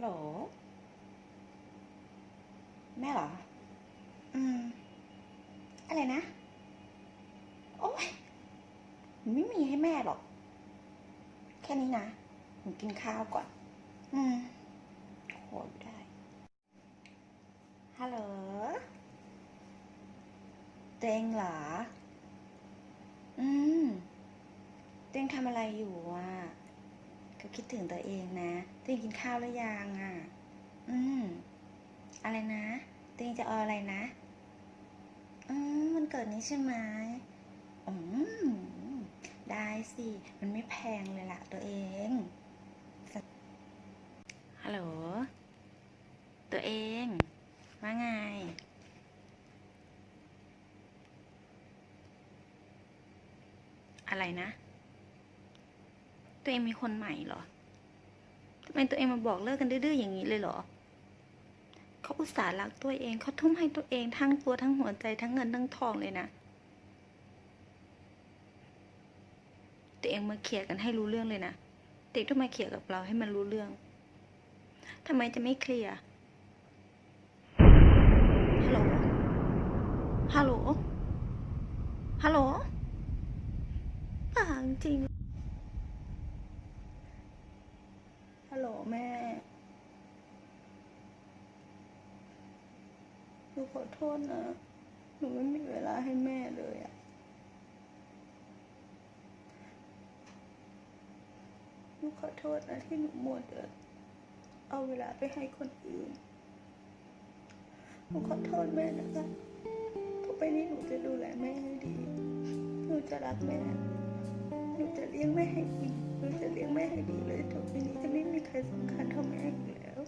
โหลแม่เหรอ อืม อะไรนะ โอ๊ยไม่มีให้แม่หรอก แค่นี้นะหนูกินข้าวก่อน อืมโหดได้ ฮัลโหลตัวเองเหรอ อืมตัวเองทำอะไรอยู่อะ ก็คิดถึงตัวเองนะ ตัวเองกินข้าวหรือยังอะ อืม อะไรนะ ตัวเองจะเอาอะไรนะ อืมมันเกิดนี้ใช่ไหมอืม ได้สิ มันไม่แพงเลยล่ะตัวเอง ฮัลโหล ตัวเอง ว่าไงอะไรนะ ตัวเองมีคนใหม่เหรอทำไมตัวเองมาบอกเลิกกันดื้อๆอย่างนี้เลยเหรอ เขาอุตส่าห์รักตัวเองเขาทุ่มให้ตัวเองทั้งตัวทั้งหัวใจทั้งเงินทั้งทองเลยนะ ตัวเองมาเคลียร์กันให้รู้เรื่องเลยนะเด็กต้องมาเคลียร์กับเราให้มันรู้เรื่องทำไมจะไม่เคลียร์ ฮัลโหล ฮัลโหล ฮัลโหลป่าจริง ฮัลโหลแม่ หนูขอโทษนะ หนูไม่มีเวลาให้แม่เลยอะหนูขอโทษนะที่หนูมัวแต่เอาเวลาไปให้คนอื่น หนูขอโทษแม่นะคะต่อไปนี้หนูจะดูแลแม่ให้ดี หนูจะรักแม่ หนูจะเลี้ยงแม่ให้ดีหนูจะเลี้ยงแม่ให้ดีเลยต่อไปนี้จะไม่มีใครสำคัญทั้งแม่อีกแล้ว